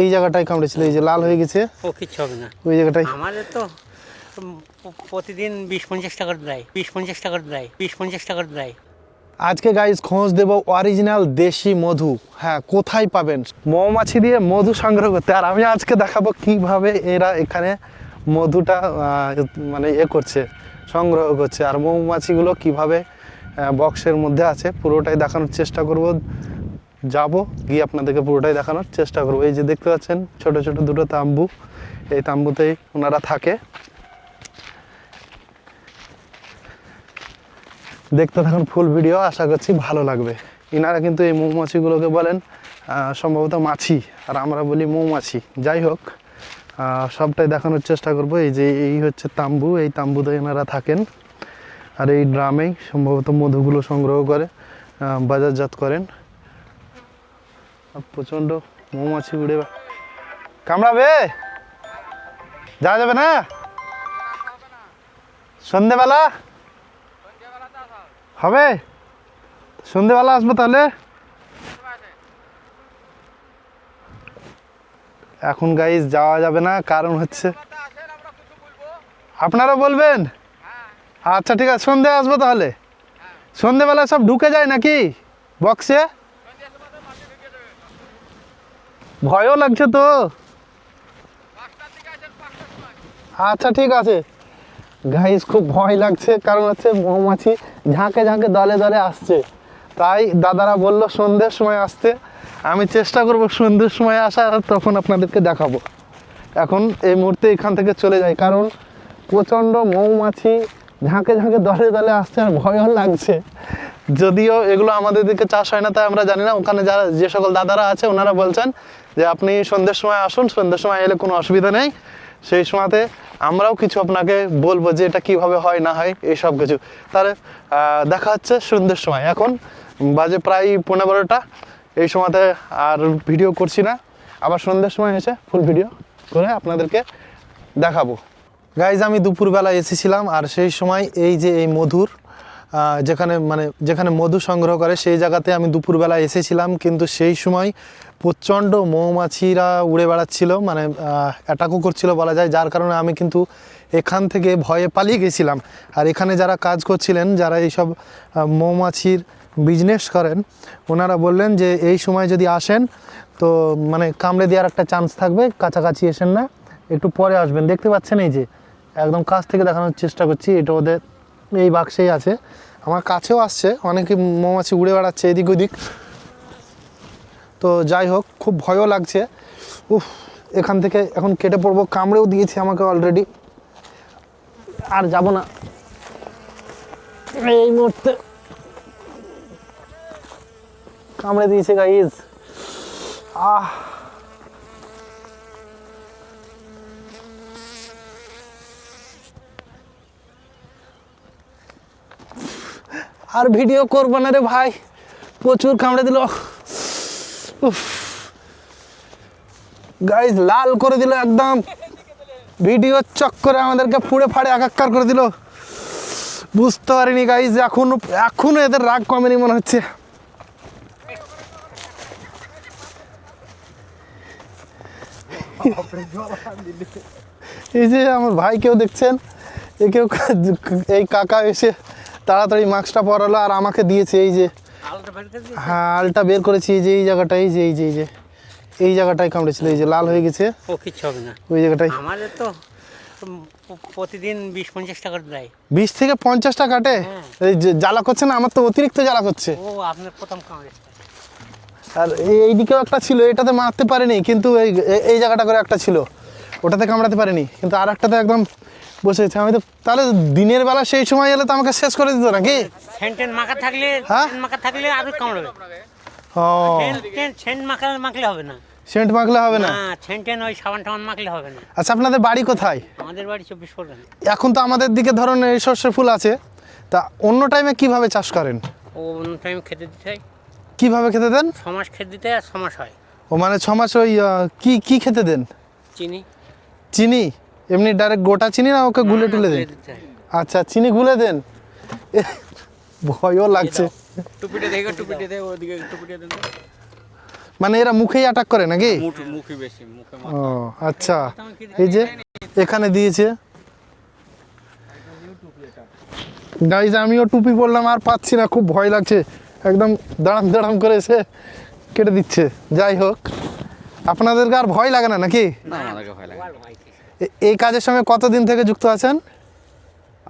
এই জায়গাটায় কামড়েছিল এই যে লাল হয়ে গেছে। ও কিচ্ছু হবে না। ওই জায়গাটায় আমাদের তো প্রতিদিন বিশ পঞ্চাশ টাকা করে দেয় বিশ পঞ্চাশ টাকা করে দেয় বিশ পঞ্চাশ টাকা করে দেয়। আজকে গাইজ খোঁজ দেব অরিজিনাল দেশি মধু। হ্যাঁ কোথায় পাবেন? মৌমাছি দিয়ে মধু সংগ্রহ করতে। আর আমি আজকে দেখাবো কীভাবে এরা এখানে মধুটা মানে এ করছে সংগ্রহ করছে। আর মৌমাছিগুলো কীভাবে বক্সের মধ্যে আছে পুরোটাই দেখানোর চেষ্টা করব। যাব, গিয়ে আপনাদেরকে পুরোটাই দেখানোর চেষ্টা করব। এই যে দেখতে পাচ্ছেন, ছোট ছোট দুটো তাম্বু। এই তাম্বুতেই ওনারা থাকে। দেখতে থাকুন ফুল ভিডিও, আশা করছি ভালো লাগবে। ইনারা কিন্তু এই মৌমাছিগুলোকে বলেন সম্ভবত মাছি, আর আমরা বলি মৌমাছি। যাই হোক সবটাই দেখানোর চেষ্টা করব। এই যে এই হচ্ছে তাম্বু, এই তাম্বুতে এনারা থাকেন। আর এই ড্রামেই সম্ভবত মধুগুলো সংগ্রহ করে বাজারজাত করেন। প্রচণ্ড মৌমাছি উড়ে কামড়াবে? যাওয়া যাবে না? সন্ধেবেলা? হবে? সন্ধেবেলা আসব তাহলে? এখন গাইজ যাওয়া যাবে না, কারণ হচ্ছে আপনারা বলবেন? আচ্ছা ঠিক আছে, সন্ধে আসব তাহলে। সন্ধেবেলা সব ঢুকে যায় নাকি? বক্সে ভয়ও লাগছে তো। আচ্ছা ঠিক আছে। গাইজ খুব ভয় লাগছে, কারণ হচ্ছে মৌমাছি ঝাঁকে ঝাঁকে দলে দলে আসছে। তাই দাদারা বলল, সন্ধ্যের সময় আসতে। আমি চেষ্টা করব সন্ধ্যের সময় আসা আর তখন আপনাদেরকে দেখাবো। এখন এই মুহূর্তে এখান থেকে চলে যাই, কারণ প্রচণ্ড মৌমাছি ঝাঁকে ঝাঁকে দলে দলে আসছে আর ভয়ও লাগছে। যদিও এগুলো আমাদের দিকে চাষ হয় না, তাই আমরা জানি না। ওখানে যারা, যে সকল দাদারা আছে, ওনারা বলছেন যে আপনি সন্ধ্যের সময় আসুন, সন্ধ্যের সময় এলে কোনো অসুবিধা নেই। সেই সময়তে আমরাও কিছু আপনাকে বলব যে এটা কীভাবে হয়, না হয়, এই সব কিছু। তাহলে দেখা হচ্ছে সন্ধ্যের সময়। এখন বাজে প্রায় পনেরো বারোটা। এই সময়তে আর ভিডিও করছি না। আবার সন্ধ্যের সময় এসে ফুল ভিডিও করে আপনাদেরকে দেখাবো। গাইজ আমি দুপুরবেলা এসেছিলাম আর সেই সময় এই যে এই মধুর যেখানে মানে যেখানে মধু সংগ্রহ করে, সেই জায়গাতে আমি দুপুরবেলা এসেছিলাম। কিন্তু সেই সময় প্রচণ্ড মৌমাছিরা উড়ে বেড়াচ্ছিল মানে অ্যাটাকও করছিল বলা যায়। যার কারণে আমি কিন্তু এখান থেকে ভয়ে পালিয়ে গেছিলাম। আর এখানে যারা কাজ করছিলেন, যারা এইসব মৌমাছির বিজনেস করেন, ওনারা বললেন যে, এই সময় যদি আসেন, তো মানে কামড়ে দেওয়ার একটা চান্স থাকবে। কাছাকাছি এসেন না। একটু পরে আসবেন। দেখতে পাচ্ছেন এই যে, একদম কাছ থেকে দেখানোর চেষ্টা করছি। এটা ওদের এই বাক্সেই আছে। আমার কাছেও আসছে, অনেকে মৌমাছি উড়ে বেড়াচ্ছে এদিক ওদিক। তো যাই হোক, খুব ভয়ও লাগছে। উফ, এখান থেকে এখন কেটে পড়ব, কামড়েও দিয়েছে আমাকে অলরেডি আর যাব না। এই মুহূর্তে। কামড়ে দিয়েছে গাইজ আহ। আর ভিডিও করব না রে ভাই। প্রচুর কামড়ে দিল। গাইজ লাল করে দিল একদম। ভিডিও চক্করে আমাদেরকে ফুড়ে ফাড়ে একাকার করে দিল। বুঝতে পারিনি গাইজ এখনও এখনও এদের রাগ কমেনি মনে হচ্ছে। এই যে আমার ভাই কেউ দেখছেন? এ কেউ এই কাকা এসে তাড়াতাড়ি মাস্কটা পরালো আর আমাকে দিয়েছে এই যে? হ্যাঁ আলটা বের করেছি এই যে এই জায়গাটায় এই যে এই যে এই যে এই জায়গাটায় কামড়েছিল এই যে লাল হয়ে গেছে। ও কিচ্ছু হবে না। ওই জায়গাটায় আমাদের তো প্রতিদিন বিশ পঞ্চাশ টাকা দেয়। বিশ থেকে পঞ্চাশটা কাটে? হ্যাঁ। এই যে জ্বালা করছে না? আমার তো অতিরিক্ত জ্বালা করছে। ও আপনার প্রথম কামড়ে আর এই- এইদিকেও একটা ছিল এটাতে মারতে পারেনি কিন্তু এই- এই জায়গাটা করে একটা ছিল। ওটাতে কামড়াতে পারেনি কিন্তু আর একটাতে একদম বসে গেছে। আমি তো তাহলে দিনের বেলা সেই সময় এলে তো আমাকে শেষ করে দিত নাকি? সেন্টেন মাখা থাকলে হ্যাঁ? মাখা থাকলে আরও কামড়াবে। ও। সেন্ট সেন্ট মাখা মাখলে হবে না। সেন্ট মাখলে হবে না? না সেন্টেন ওই সাবান টাবান মাখলে হবে না। আচ্ছা আপনাদের বাড়ি কোথায়? আমাদের বাড়ি চব্বিশ পরগনা। এখন তো আমাদের দিকে ধরুন এই ফুল আছে। তা অন্য টাইমে কীভাবে চাষ করেন? ও অন্য টাইম খেতে দিতে হয়। কীভাবে খেতে দেন? ছ খেতে দিতে হয় আর হয়। ও মানে ছ মাস ওই কি খেতে দেন? চিনি। চিনি? এমনি ডাইরেক্ট গোটা চিনি না ওকে গুলে টুলে দেন? আচ্ছা চিনি গুলে দেন? এহ, ভয়ও লাগছে। টুপিটা দেখে টুপিটা দেয় ওদিকে টুপিটা দেন মানে এরা মুখেই অ্যাটাক করে নাকি? মুখ বেশি মুখে ও আচ্ছা। এই যে এখানে দিয়েছে। গাইজ আমিও টুপি পরলাম আর পাচ্ছি না খুব ভয় লাগছে। একদম দাঁড়াম দাঁড়াম করে এসে কেটে দিচ্ছে। যাই হোক আপনাদেরকে আর ভয় লাগে না নাকি? না ভয় লাগে এই কাজের সঙ্গে কতদিন থেকে যুক্ত আছেন?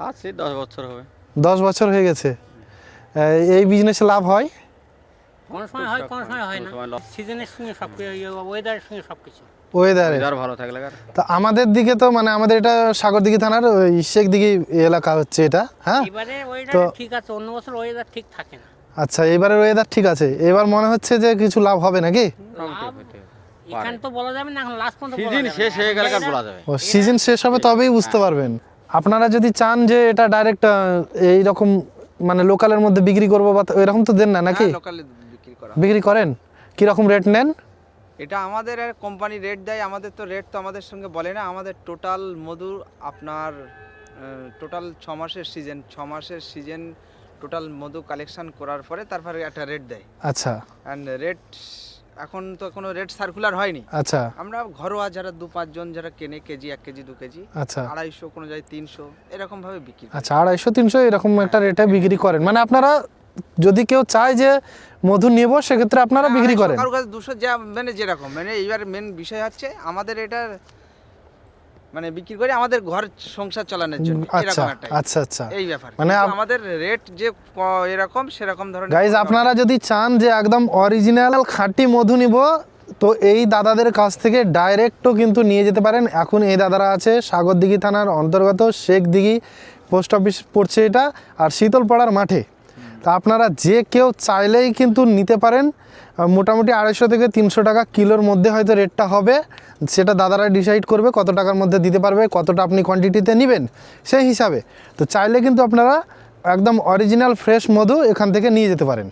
আছে দশ বছর হবে। দশ বছর হয়ে গেছে। এই- বিজনেসে লাভ হয়? কোন সময় হয় কোন সময় হয় না। সিজনের সঙ্গে সব ওয়েদারের সঙ্গে সব কিছু। ওয়েদারে ভালো থাকলে আর তা আমাদের দিকে তো মানে আমাদের এটা সাগরদিঘি থানার ওই শেখ দিঘি এলাকা হচ্ছে এটা হ্যাঁ? এবারে ওয়েদার ঠিক আছে অন্য বছর ওয়েদার ঠিক থাকে না। আচ্ছা এবারের ওয়েদার ঠিক আছে। এবার মনে হচ্ছে যে কিছু লাভ হবে নাকি? লাভ এখান তো বলা যাবে না এখন লাস্ট পর্যন্ত সিজন শেষ হয়ে গেলে আর বলা যাবে। ও সিজন শেষ হবে তবেই বুঝতে পারবেন। আপনারা যদি চান যে এটা ডাইরেক্ট এই রকম মানে লোকালের মধ্যে বিক্রি করব বা এরকম তো দেন না নাকি? লোকালে বিক্রি করা। বিক্রি করেন? কীরকম রেট নেন? এটা আমাদের কোম্পানি রেট দেয় আমাদের তো রেট তো আমাদের সঙ্গে বলে না আমাদের টোটাল মধু আপনার টোটাল ছ মাসের সিজন ছ মাসের সিজন টোটাল মধু কালেকশন করার পরে তারপরে একটা রেট দেয়। আচ্ছা। অ্যান্ড রেট এখন তো কোনো রেট সার্কুলার হয়নি। আচ্ছা। আমরা ঘরোয়া যারা দু পাঁচজন যারা কেনে কেজি এক কেজি দু কেজি আচ্ছা। আড়াইশো কোনো জায়গায় তিনশো এরকম ভাবে বিক্রি করি। আচ্ছা আড়াইশো তিনশো এরকম একটা রেটে বিক্রি করেন। মানে আপনারা যদি কেউ চায় যে মধু নেব সেক্ষেত্রে আপনারা বিক্রি আড়াইশো, করেন। কারও কাছে দুশো যা মানে যেরকম মানে এইবার মেন বিষয় হচ্ছে আমাদের এটার মানে বিক্রি করে আমাদের ঘর সংসার চালানোর জন্য। আচ্ছা আচ্ছা আচ্ছা। এই ব্যাপার। মানে আমাদের রেট যে এরকম সেরকম ধরনের গাইজ আপনারা যদি চান যে একদম অরিজিনাল খাঁটি মধু নিব তো এই দাদাদের কাছ থেকে ডাইরেক্টও কিন্তু নিয়ে যেতে পারেন। এখন এই দাদারা আছে সাগরদিঘি থানার অন্তর্গত শেখ দিঘি পোস্ট অফিস পড়ছে এটা আর শীতলপাড়ার মাঠে। তা আপনারা যে কেউ চাইলেই কিন্তু নিতে পারেন। মোটামুটি আড়াইশো থেকে তিনশো টাকা কিলোর মধ্যে হয়তো রেটটা হবে। সেটা দাদারা ডিসাইড করবে কত টাকার মধ্যে দিতে পারবে কতটা আপনি কোয়ান্টিটিতে নেবেন সেই হিসাবে। তো চাইলে কিন্তু আপনারা একদম অরিজিনাল ফ্রেশ মধু এখান থেকে নিয়ে যেতে পারেন।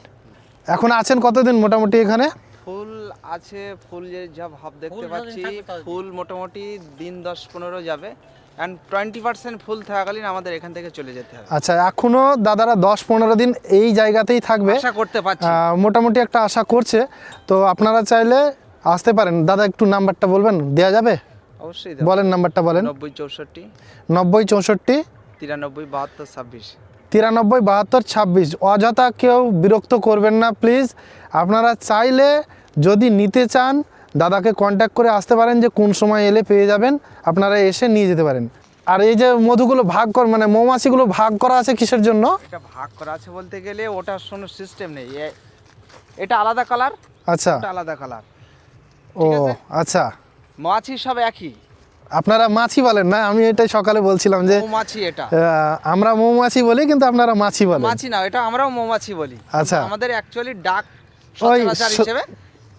এখন আছেন কতদিন মোটামুটি এখানে? ফুল আছে ফুল যে যা ভাব দেখতে পাচ্ছি ফুল মোটামুটি দিন দশ পনেরো যাবে। অ্যান্ড টোয়েন্টি পার্সেন্ট ফুল থাকাকালীন আমাদের এখান থেকে চলে যেতে হবে। আচ্ছা এখনও দাদারা দশ পনেরো দিন এই জায়গাতেই থাকবে। আশা করতে পারছি। মোটামুটি একটা আশা করছে। তো আপনারা চাইলে আসতে পারেন। দাদা একটু নাম্বারটা বলবেন? দেওয়া যাবে? অবশ্যই বলেন নাম্বারটা বলেন। নব্বই চৌষট্টি নব্বই চৌষট্টি তিরানব্বই বাহাত্তর ছাব্বিশ। তিরানব্বই বাহাত্তর ছাব্বিশ। অযথা কেউ বিরক্ত করবেন না প্লিজ। আপনারা চাইলে যদি নিতে চান দাদাকে কন্ট্যাক্ট করে আসতে পারেন যে কোন সময় এলে পেয়ে যাবেন আপনারা এসে নিয়ে যেতে পারেন। আর এই যে মধুগুলো ভাগ কর মানে মৌমাছিগুলো ভাগ করা আছে কিসের জন্য? এটা ভাগ করা আছে বলতে গেলে ওটার কোনো সিস্টেম নেই এটা আলাদা কালার আচ্ছা। আলাদা কালার ও আচ্ছা। মাছি সব একই। আপনারা মাছি বলেন না আমি এটাই সকালে বলছিলাম যে মৌমাছি এটা। আমরা মৌমাছি বলি কিন্তু আপনারা মাছি বলেন। মাছি না এটা আমরাও মৌমাছি বলি। আচ্ছা। আমাদের অ্যাকচুয়ালি ডাক হিসেবে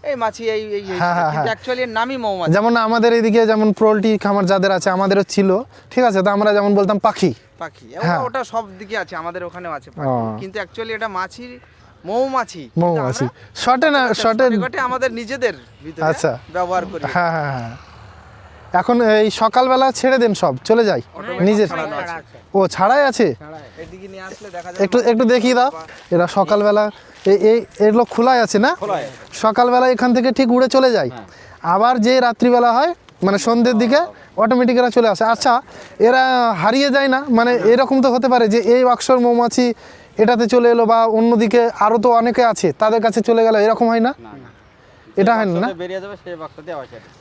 এই মাছি এই এই এই- হ্যাঁ, হ্যাঁ, হ্যাঁ। অ্যাকচুয়ালি নামই মৌমাছি। যেমন আমাদের এদিকে যেমন পোলট্রি খামার যাদের আছে আমাদেরও ছিল। ঠিক আছে তো আমরা যেমন বলতাম পাখি। পাখি হ্যাঁ। ওটা- সব দিকে আছে আমাদের ওখানেও আছে পাখি। কিন্তু অ্যাকচুয়ালি এটা মাছি মৌমাছি। মৌমাছি। শর্টে না শর্টে আমাদের নিজেদের ভিতরে আচ্ছা। ব্যবহার করি। হ্যাঁ হ্যাঁ হ্যাঁ। এখন এই সকালবেলা ছেড়ে দেন সব চলে যাই। নিজের। ও ছাড়াই আছে? এদিকে নিয়ে আসলে দেখা একটু একটু দেখিয়ে দাও। এরা সকালবেলা এই এগুলো খোলাই আছে না? সকালবেলা এখান থেকে ঠিক উড়ে চলে যায়। আবার যে রাত্রিবেলা হয় মানে সন্ধ্যের দিকে অটোমেটিক এরা চলে আসে। আচ্ছা এরা হারিয়ে যায় না? মানে এরকম তো হতে পারে যে এই অক্ষর মৌমাছি এটাতে চলে এলো বা অন্যদিকে আরও তো অনেকে আছে তাদের কাছে চলে গেল এরকম হয় না? এটা হয় না।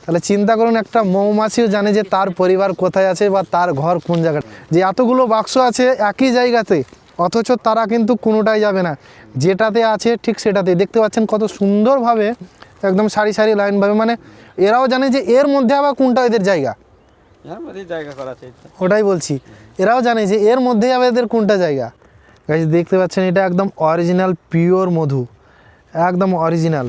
তাহলে চিন্তা করুন একটা মৌমাছিও জানে যে তার পরিবার কোথায় আছে বা তার ঘর কোন জায়গায়। যে এতগুলো বাক্স আছে একই জায়গাতে অথচ তারা কিন্তু কোনোটাই যাবে না। যেটাতে আছে ঠিক সেটাতেই। দেখতে পাচ্ছেন কত সুন্দরভাবে একদম সারি সারি লাইনভাবে। মানে এরাও জানে যে এর মধ্যে আবার কোনটা এদের জায়গা। ওটাই বলছি। এরাও জানে যে এর মধ্যেই আবার এদের কোনটা জায়গা। গাইজ দেখতে পাচ্ছেন এটা একদম অরিজিনাল পিওর মধু। একদম অরিজিনাল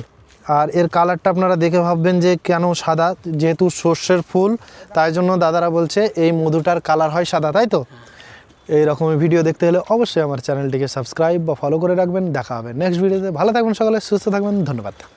আর এর কালারটা আপনারা দেখে ভাববেন যে কেন সাদা। যেহেতু সর্ষের ফুল তাই জন্য দাদারা বলছে এই মধুটার কালার হয় সাদা তাই তো? এই রকমের ভিডিও দেখতে হলে অবশ্যই আমার চ্যানেলটিকে সাবস্ক্রাইব বা ফলো করে রাখবেন। দেখা হবে নেক্সট ভিডিওতে ভালো থাকবেন সকালে, সুস্থ থাকবেন, ধন্যবাদ।